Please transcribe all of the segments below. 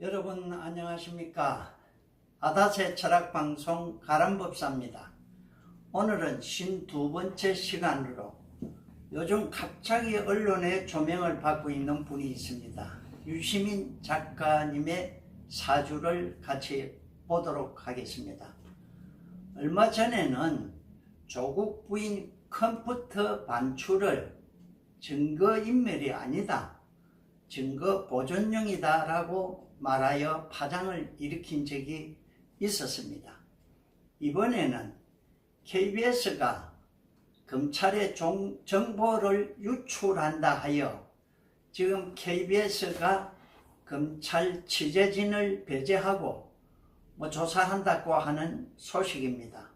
여러분 안녕하십니까? 아다세 철학방송 가람법사입니다. 오늘은 52번째 시간으로 요즘 갑자기 언론에 조명을 받고 있는 분이 있습니다. 유시민 작가님의 사주를 같이 보도록 하겠습니다. 얼마 전에는 조국 부인 컴퓨터 반출을 증거인멸이 아니다. 증거 보존용이다 라고 말하여 파장을 일으킨 적이 있었습니다. 이번에는 KBS가 검찰의 종- 정보를 유출한다 하여 지금 KBS가 검찰 취재진을 배제하고 뭐 조사한다고 하는 소식입니다.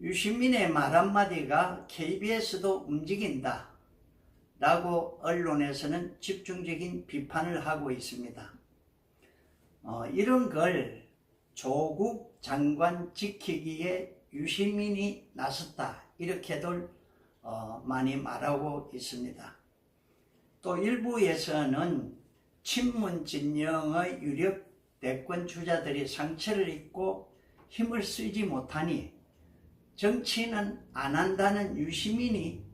유시민의 말 한마디가 KBS도 움직인다. 라고 언론에서는 집중적인 비판을 하고 있습니다. 어, 이런 걸 조국 장관 지키기에 유시민이 나섰다. 이렇게들 어, 많이 말하고 있습니다. 또 일부에서는 친문 진영의 유력 대권 주자들이 상처를 입고 힘을 쓰지 못하니 정치는 안 한다는 유시민이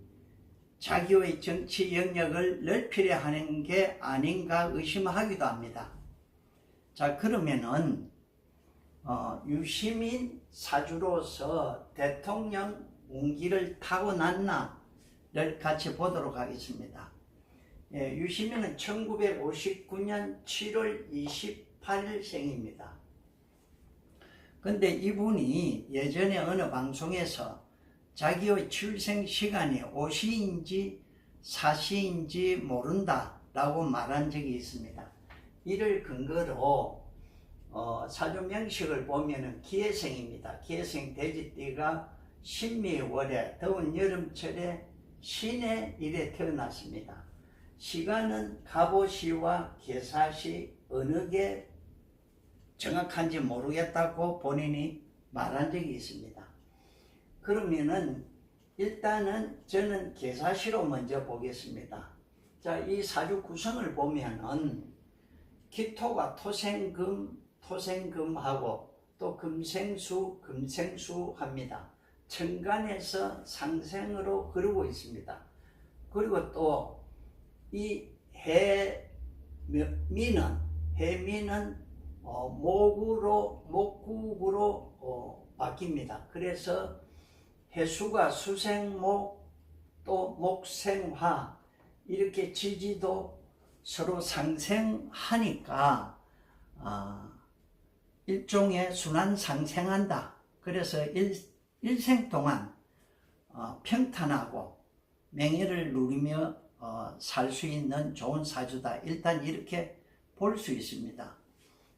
자기의 정치 영역을 넓히려 하는 게 아닌가 의심하기도 합니다. 자, 그러면은, 어, 유시민 사주로서 대통령 운기를 타고났나를 같이 보도록 하겠습니다. 예, 유시민은 1959년 7월 28일 생입니다. 근데 이분이 예전에 어느 방송에서 자기의 출생 시간이 오시인지 사시인지 모른다 라고 말한 적이 있습니다. 이를 근거로 어, 사주 명식을 보면은 기해생입니다. 기해생 돼지띠가 신미월에 더운 여름철에 신의 일에 태어났습니다. 시간은 갑오시와 계사시 어느 게 정확한지 모르겠다고 본인이 말한 적이 있습니다. 그러면은 일단은 저는 계사시로 먼저 보겠습니다. 자, 이 사주 구성을 보면은 기토가 토생금, 토생금하고 또 금생수, 금생수 합니다. 천간에서 상생으로 흐르고 있습니다. 그리고 또 이 해미는 해미는 어, 목으로 목국으로 어, 바뀝니다. 그래서 해수가 수생목 또 목생화 이렇게 지지도 서로 상생하니까 아, 일종의 순환 상생한다. 그래서 일, 일생 동안 어, 평탄하고 명예를 누리며 어, 살수 있는 좋은 사주다. 일단 이렇게 볼 수 있습니다.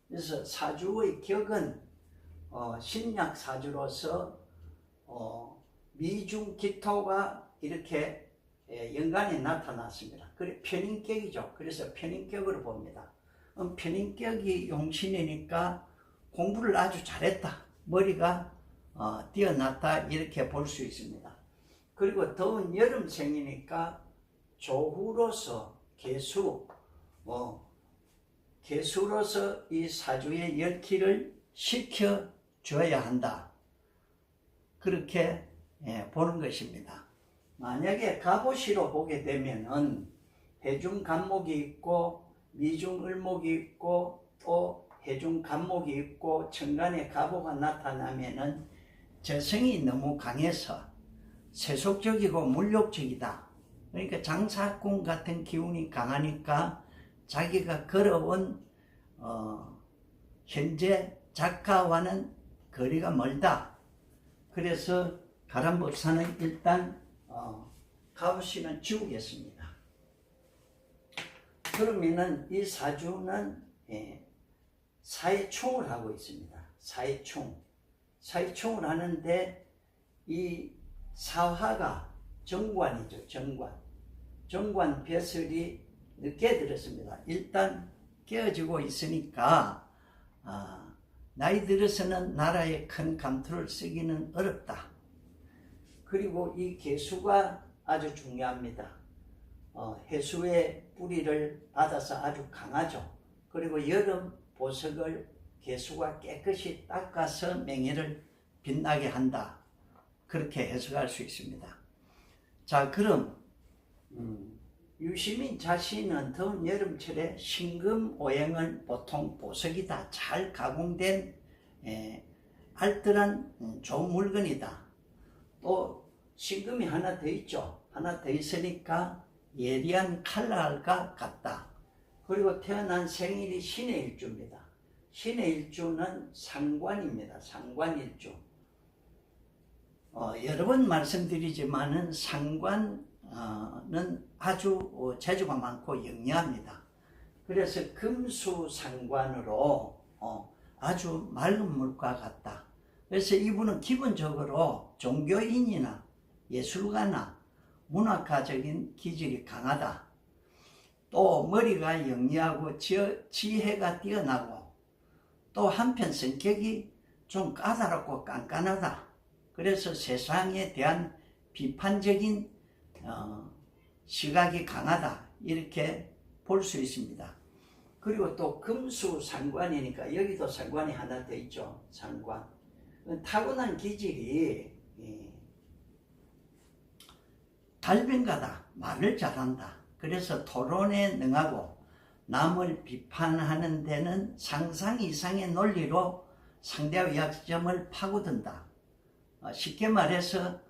그래서 사주의 격은 어, 신약 사주로서 어, 미중 기토가 이렇게 예, 연간에 나타났습니다. 그래 편인격이죠. 그래서 편인격으로 봅니다. 음, 편인격이 용신이니까 공부를 아주 잘했다. 머리가 어, 뛰어났다 이렇게 볼 수 있습니다. 그리고 더운 여름생이니까 조후로서 개수, 뭐 개수로서 이 사주의 열기를 시켜줘야 한다. 그렇게 예, 보는 것입니다. 만약에 갑오시로 보게 되면은 해중 간목이 있고 미중 을목이 있고 또 해중 간목이 있고 천간에 갑오가 나타나면은 재성이 너무 강해서 세속적이고 물욕적이다. 그러니까 장사꾼 같은 기운이 강하니까 자기가 걸어온 어, 현재 작가와는 거리가 멀다. 그래서 가람법사는 일단 어, 가부씨는 지우겠습니다. 그러면은 이 사주는 예, 사회충을 하고 있습니다. 사회충. 사회충을 하는데 이 사화가 정관이죠. 정관. 정관 벼슬이 늦게 들었습니다. 일단 깨어지고 있으니까 아, 나이 들어서는 나라에 큰 감투를 쓰기는 어렵다. 그리고 이 개수가 아주 중요합니다. 어, 해수의 뿌리를 받아서 아주 강하죠. 그리고 여름 보석을 개수가 깨끗이 닦아서 맹해를 빛나게 한다. 그렇게 해석할 수 있습니다. 자, 그럼 음, 유시민 자신은 더운 여름철에 신금 오행은 보통 보석이다. 잘 가공된 에, 알뜰한 음, 좋은 물건이다. 또 신금이 하나 더 있죠. 하나 더 있으니까 예리한 칼날과 같다. 그리고 태어난 생일이 신의 일주입니다. 신의 일주는 상관입니다. 상관일주. 어, 여러 번 말씀드리지만은 상관은 아주 어, 재주가 많고 영리합니다. 그래서 금수 상관으로 어, 아주 맑은 물과 같다. 그래서 이분은 기본적으로 종교인이나 예술가나 문학가적인 기질이 강하다. 또 머리가 영리하고 지- 지혜가 뛰어나고 또 한편 성격이 좀 까다롭고 깐깐하다. 그래서 세상에 대한 비판적인 어, 시각이 강하다. 이렇게 볼 수 있습니다. 그리고 또 금수 상관이니까 여기도 상관이 하나 더 있죠. 상관. 타고난 기질이 예, 달변가다. 말을 잘한다. 그래서 토론에 능하고 남을 비판하는 데는 상상 이상의 논리로 상대의 약점을 파고든다. 어, 쉽게 말해서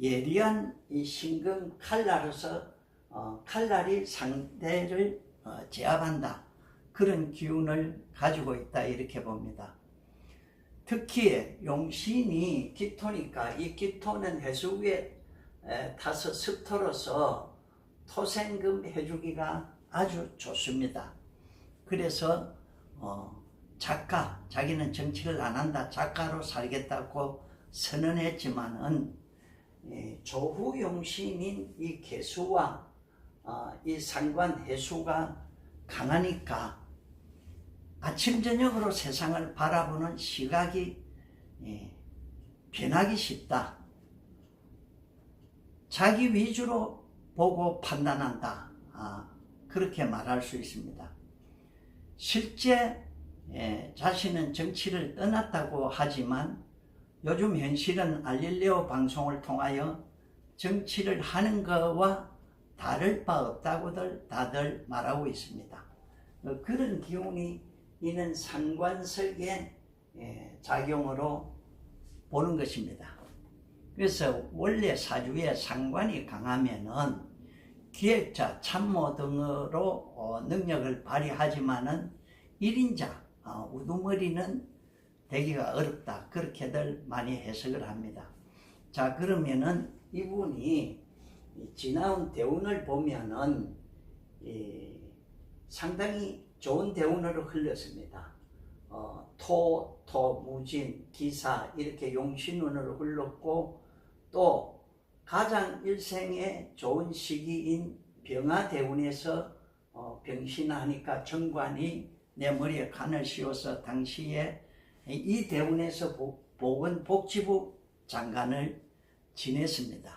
예리한 이 신금 칼날로서 어, 칼날이 상대를 어, 제압한다. 그런 기운을 가지고 있다 이렇게 봅니다. 특히 용신이 기토니까 이 기토는 해수 위에 에, 타서 습토로서 토생금 해주기가 아주 좋습니다. 그래서 어, 작가, 자기는 정치를 안 한다, 작가로 살겠다고 선언했지만은 예, 조후 용신인 이 개수와 어, 이 상관 해수가 강하니까 아침 저녁으로 세상을 바라보는 시각이 예, 변하기 쉽다. 자기 위주로 보고 판단한다. 아, 그렇게 말할 수 있습니다. 실제 예, 자신은 정치를 떠났다고 하지만 요즘 현실은 알릴레오 방송을 통하여 정치를 하는 것과 다를 바 없다고들 다들 말하고 있습니다. 어, 그런 기운이 있는 상관석의 예, 작용으로 보는 것입니다. 그래서 원래 사주에 상관이 강하면은 기획자, 참모 등으로 어, 능력을 발휘하지만은 1인자, 어, 우두머리는 되기가 어렵다. 그렇게들 많이 해석을 합니다. 자, 그러면은 이분이 이 지나온 대운을 보면은 이 상당히 좋은 대운으로 흘렀습니다. 어, 토, 토, 무진, 기사 이렇게 용신운으로 흘렀고 또 가장 일생에 좋은 시기인 병화대운에서 어, 병신하니까 정관이 내 머리에 간을 씌워서 당시에 이 대운에서 복- 보건복지부 장관을 지냈습니다.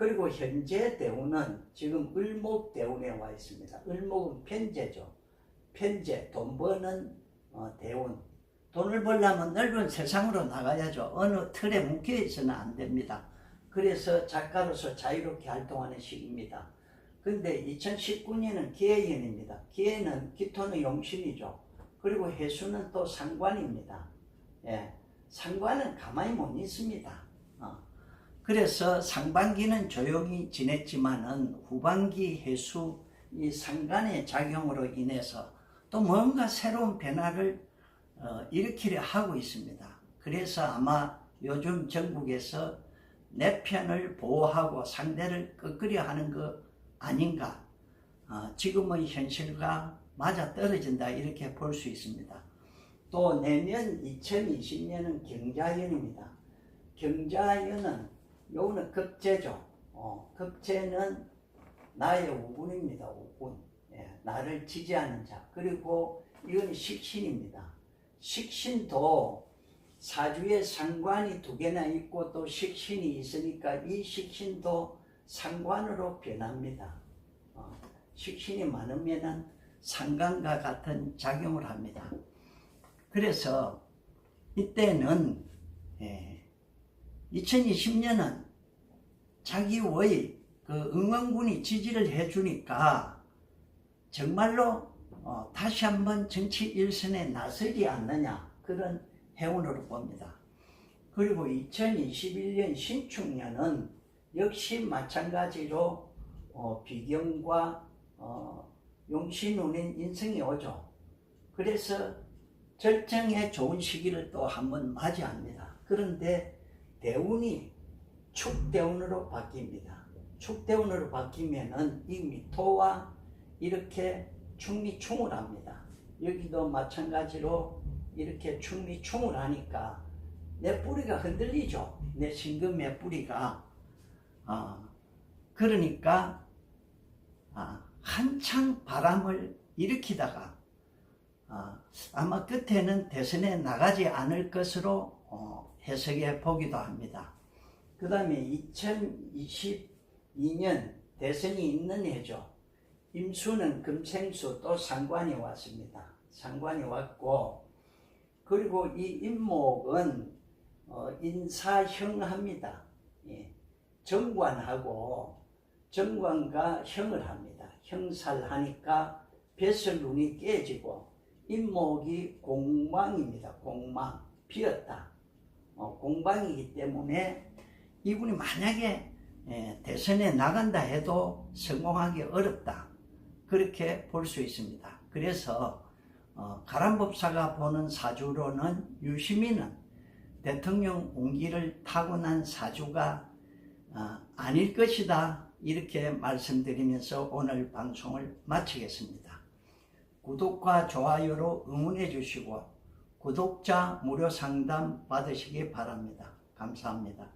그리고 현재 대운은 지금 을목 대운에 와 있습니다. 을목은 편제죠. 편제, 돈 버는 어, 대운. 돈을 벌려면 넓은 세상으로 나가야죠. 어느 틀에 묶여 있어는 안 됩니다. 그래서 작가로서 자유롭게 활동하는 시기입니다. 근데 2019년은 기해년입니다. 기해는 기토는 용신이죠. 그리고 해수는 또 상관입니다. 예, 상관은 가만히 못 있습니다. 어. 그래서 상반기는 조용히 지냈지만은 후반기 해수 이 상관의 작용으로 인해서 또 뭔가 새로운 변화를 어, 일으키려 하고 있습니다. 그래서 아마 요즘 전국에서 내 편을 보호하고 상대를 꺾으려 하는 거 아닌가. 어, 지금의 현실과 맞아 떨어진다 이렇게 볼 수 있습니다. 또 내년 2020년은 경자연입니다. 경자연은 요거는 급제죠. 어, 급제는 나의 우군입니다. 우군. 예, 나를 지지하는 자. 그리고 이건 식신입니다. 식신도 사주에 상관이 두 개나 있고 또 식신이 있으니까 이 식신도 상관으로 변합니다. 어, 식신이 많으면은 상관과 같은 작용을 합니다. 그래서 이때는 2020년은 자기의 그 응원군이 지지를 해주니까 정말로 어, 다시 한번 정치 일선에 나서지 않느냐 그런 해운으로 봅니다. 그리고 2021년 신축년은 역시 마찬가지로 어, 비경과 어, 용신운인 인성이 오죠. 그래서 절정의 좋은 시기를 또 한번 맞이합니다. 그런데 대운이 축대운으로 바뀝니다. 축대운으로 바뀌면은 이 미 토와 이렇게 충미충을 합니다. 여기도 마찬가지로 이렇게 충미충을 하니까 내 뿌리가 흔들리죠. 내 신금의 뿌리가. 아, 그러니까 아, 한창 바람을 일으키다가 아, 아마 끝에는 대선에 나가지 않을 것으로 어, 해석해 보기도 합니다. 그 다음에 2022년 대선이 있는 해죠. 임수는 금생수 또 상관이 왔습니다. 상관이 왔고 그리고 이 임목은 어, 인사형합니다. 예. 정관하고 정관과 형을 합니다. 형살하니까 뱃설눈이 깨지고 임목이 공망입니다. 공망 비었다. 어, 공방이기 때문에 이분이 만약에 예, 대선에 나간다 해도 성공하기 어렵다. 그렇게 볼 수 있습니다. 그래서 어, 가람법사가 보는 사주로는 유시민은 대통령 운기를 타고난 사주가 어, 아닐 것이다. 이렇게 말씀드리면서 오늘 방송을 마치겠습니다. 구독과 좋아요로 응원해 주시고 구독자 무료 상담 받으시기 바랍니다. 감사합니다.